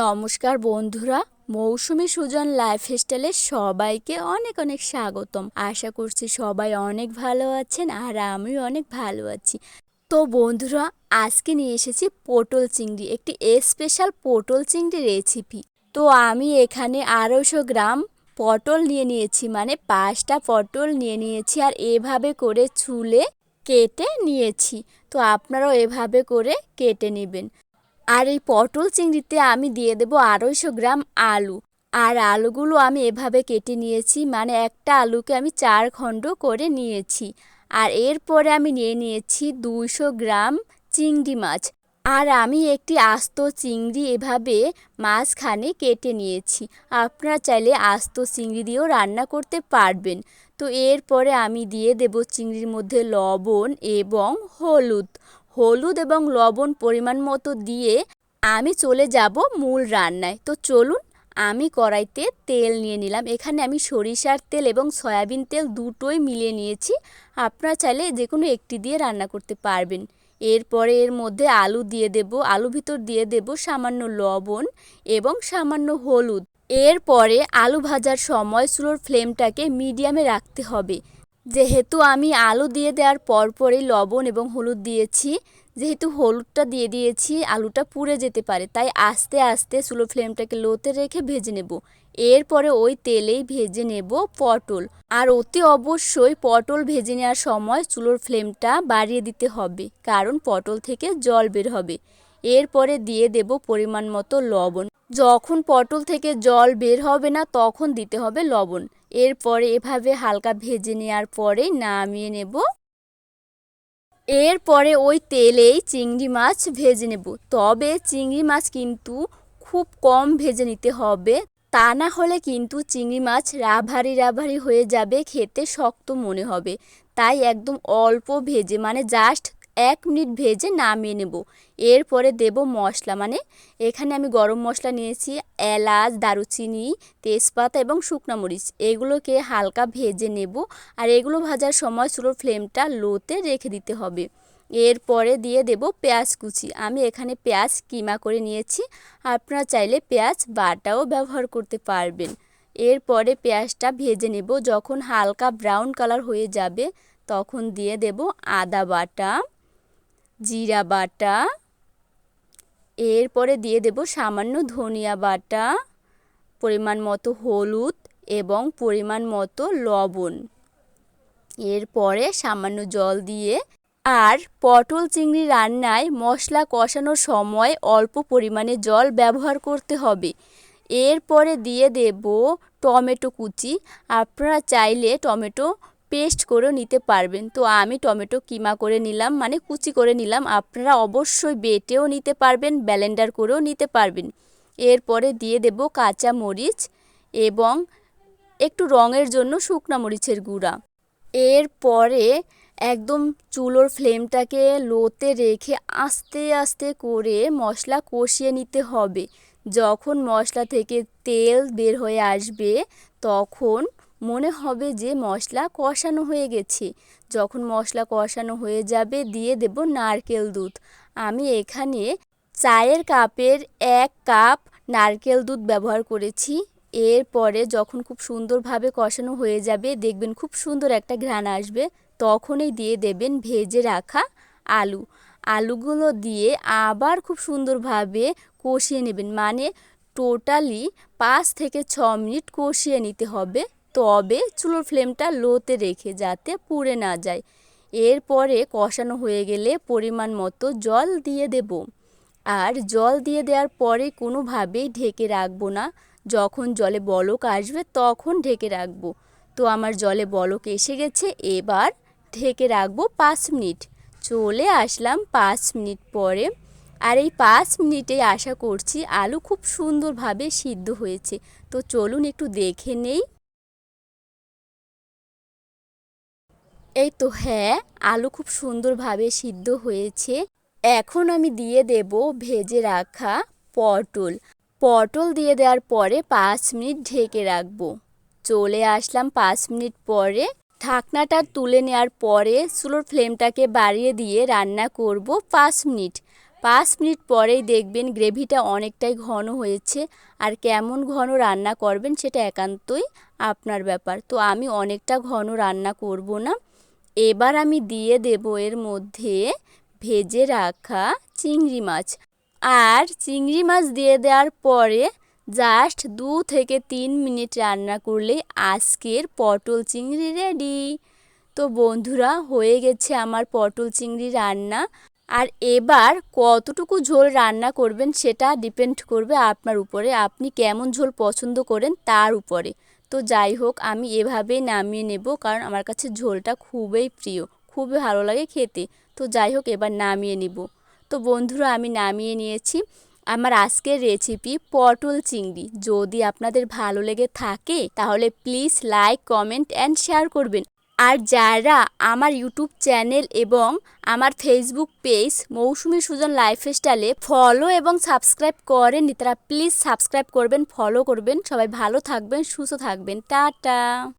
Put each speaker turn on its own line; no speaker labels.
নমস্কার বন্ধুরা, মৌসুমি সুজন লাইফস্টাইলে সবাইকে অনেক অনেক স্বাগতম। আশা করছি সবাই অনেক ভালো আছেন আর আমিও অনেক ভালো আছি। তো বন্ধুরা, আজকে নিয়ে এসেছি পটল চিংড়ি, একটি স্পেশাল পটল চিংড়ি রেসিপি। তো আমি এখানে আড়াইশো গ্রাম পটল নিয়ে নিয়েছি মানে পাঁচটা পটল নিয়ে নিয়েছি আর এভাবে করে চুলে কেটে নিয়েছি। তো আপনারাও এভাবে করে কেটে নেবেন। আর এই পটল চিংড়িতে আমি দিয়ে দেবো আড়াইশো গ্রাম আলু। আর আলুগুলো আমি এভাবে কেটে নিয়েছি মানে একটা আলুকে আমি চার খণ্ড করে নিয়েছি। আর এরপরে আমি নিয়ে নিয়েছি দুইশো গ্রাম চিংড়ি মাছ। আর আমি একটি আস্ত চিংড়ি এভাবে মাঝখানে কেটে নিয়েছি। আপনারা চাইলে আস্ত চিংড়ি দিয়েও রান্না করতে পারবেন। তো এরপরে আমি দিয়ে দেব চিংড়ির মধ্যে লবণ এবং হলুদ। হলুদ এবং লবণ পরিমাণ মতো দিয়ে আমি চলে যাব মূল রান্নায়। তো চলুন, আমি কড়াইতে তেল নিয়ে নিলাম। এখানে আমি সরিষার তেল এবং সয়াবিন তেল দুটোই মিলিয়ে নিয়েছি। আপনারা চাইলে যে কোনো একটি দিয়ে রান্না করতে পারবেন। এরপরে এর মধ্যে আলু দিয়ে দেব। আলু ভিতর দিয়ে দেব সামান্য লবণ এবং সামান্য হলুদ। এরপরে আলু ভাজার সময় চুলোর ফ্লেমটাকে মিডিয়ামে রাখতে হবে। যেহেতু আমি আলু দিয়ে দেওয়ার পরপরই লবণ এবং হলুদ দিয়েছি, যেহেতু হলুদটা দিয়ে দিয়েছি, আলুটা পুড়ে যেতে পারে, তাই আস্তে আস্তে স্লো ফ্লেমটাকে লোতে রেখে ভেজে নেব। এরপরে ওই তেলেই ভেজে নেব পটল। আর অতি অবশ্যই পটল ভেজে নেওয়ার সময় চুলোর ফ্লেমটা বাড়িয়ে দিতে হবে, কারণ পটল থেকে জল বের হবে। এরপরে দিয়ে দেব পরিমাণ মতো লবণ। যখন পটল থেকে জল বের হবে না, তখন দিতে হবে লবণ। এরপরে এভাবে হালকা ভেজে নেওয়ার পরে নামিয়ে নেব। এরপরে ওই তেলেই চিংড়ি মাছ ভেজে নেব। তবে চিংড়ি মাছ কিন্তু খুব কম ভেজে নিতে হবে। তা না হলে কিন্তু চিংড়ি মাছ রাভারি রাভারি হয়ে যাবে, খেতে শক্ত মনে হবে। তাই একদম অল্প ভেজে মানে জাস্ট এক মিনিট ভেজে নামিয়ে নেব। এরপরে দেব মশলা মানে এখানে আমি গরম মশলা নিয়েছি, এলাচ, দারুচিনি, তেজপাতা এবং শুকনো মরিচ। এগুলোকে হালকা ভেজে নেব আর এগুলো ভাজার সময় চুলোর ফ্লেমটা লোতে রেখে দিতে হবে। এরপরে দিয়ে দেব পেঁয়াজ কুচি। আমি এখানে পেঁয়াজ কিমা করে নিয়েছি। আপনারা চাইলে পেঁয়াজ বাটাও ব্যবহার করতে পারবেন। এরপরে পেঁয়াজটা ভেজে নেব। যখন হালকা ব্রাউন কালার হয়ে যাবে, তখন দিয়ে দেব আদা বাটা। জিরা বাটা, এরপরে দিয়ে দেব সামান্য ধনিয়া বাটা, পরিমাণ মতো হলুদ এবং পরিমাণ মতো লবণ। এরপরে সামান্য জল দিয়ে আর পটল চিংড়ি রান্নায় মশলা কষানোর সময় অল্প পরিমাণে জল ব্যবহার করতে হবে। এরপরে দিয়ে দেব টমেটো কুচি। আপনারা চাইলে টমেটো পেস্ট করেও নিতে পারবেন। তো আমি টমেটো কিমা করে নিলাম মানে কুচি করে নিলাম। আপনারা অবশ্যই বেটেও নিতে পারবেন ব্যালেন্ডার করেও নিতে পারবেন। এরপরে দিয়ে দেব কাঁচা মরিচ এবং একটু রঙের জন্য শুকনা মরিচের গুঁড়া। এরপরে একদম চুলোর ফ্লেমটাকে লোতে রেখে আস্তে আস্তে করে মশলা কষিয়ে নিতে হবে। যখন মশলা থেকে তেল বের হয়ে আসবে, তখন মনে হবে যে মশলা কষানো হয়ে গেছে। যখন মশলা কষানো হয়ে যাবে, দিয়ে দেব নারকেল দুধ। আমি এখানে চায়ের কাপের এক কাপ নারকেল দুধ ব্যবহার করেছি। এরপরে যখন খুব সুন্দরভাবে কষানো হয়ে যাবে, দেখবেন খুব সুন্দর একটা ঘ্রাণ আসবে। তখনই দিয়ে দেবেন ভেজে রাখা আলু। আলুগুলো দিয়ে আবার খুব সুন্দরভাবে কষিয়ে নেবেন। মানে টোটালি পাঁচ থেকে ছ মিনিট কষিয়ে নিতে হবে। তবে চুলোর ফ্লেমটা লোতে রেখে যাতে পুড়ে না যায়। এরপরে কষানো হয়ে গেলে পরিমাণ মতো জল দিয়ে দেব। আর জল দিয়ে দেওয়ার পরে কোনোভাবেই ঢেকে রাখব না। যখন জলে বলক আসবে তখন ঢেকে রাখব। তো আমার জলে বলক এসে গেছে, এবার ঢেকে রাখব পাঁচ মিনিট। চলে আসলাম পাঁচ মিনিট পরে। আর এই পাঁচ মিনিটে আশা করছি আলু খুব সুন্দরভাবে সিদ্ধ হয়েছে। তো চলুন একটু দেখে নেই। এই তো হ্যাঁ আলু খুব সুন্দরভাবে সিদ্ধ হয়েছে। এখন আমি দিয়ে দেব ভেজে রাখা পটল। পটল দিয়ে দেওয়ার পরে পাঁচ মিনিট ঢেকে রাখব। চলে আসলাম পাঁচ মিনিট পরে। ঢাকনাটা তুলে নেওয়ার পরে চুলোর ফ্লেমটাকে বাড়িয়ে দিয়ে রান্না করব পাঁচ মিনিট। পাঁচ মিনিট পরেই দেখবেন গ্রেভিটা অনেকটাই ঘন হয়েছে আর কেমন ঘন রান্না করবেন সেটা একান্তই আপনার ব্যাপার। তো আমি অনেকটা ঘন রান্না করব না। এবার আমি দিয়ে দেব এর মধ্যে ভেজে রাখা চিংড়ি মাছ। আর চিংড়ি মাছ দিয়ে দেওয়ার পরে জাস্ট দু থেকে তিন মিনিট রান্না করলে আজকের পটল চিংড়ি রেডি তো বন্ধুরা, হয়ে গেছে আমার পটল চিংড়ি রান্না। আর এবার কতটুকু ঝোল রান্না করবেন সেটা ডিপেন্ড করবে আপনার উপরে। আপনি কেমন ঝোল পছন্দ করেন তার উপরে। তো যাই হোক, আমি এভাবেই নামিয়ে নেব কারণ আমার কাছে ঝোলটা খুবই প্রিয়, খুবই ভালো লাগে খেতে। তো যাই হোক, এবার নামিয়ে নেব। তো বন্ধুরা, আমি নামিয়ে নিয়েছি আমার আজকের রেসিপি পটল চিংড়ি। যদি আপনাদের ভালো লেগে থাকে, তাহলে please like comment and share করবেন। আর যারা আমার ইউটিউব চ্যানেল এবং আমার ফেসবুক পেজ মৌসুমি সুজন লাইফস্টাইলে ফলো এবং সাবস্ক্রাইব করেননি, তারা প্লিজ সাবস্ক্রাইব করবেন, ফলো করবেন। সবাই ভালো থাকবেন, সুস্থ থাকবেন। টাটা।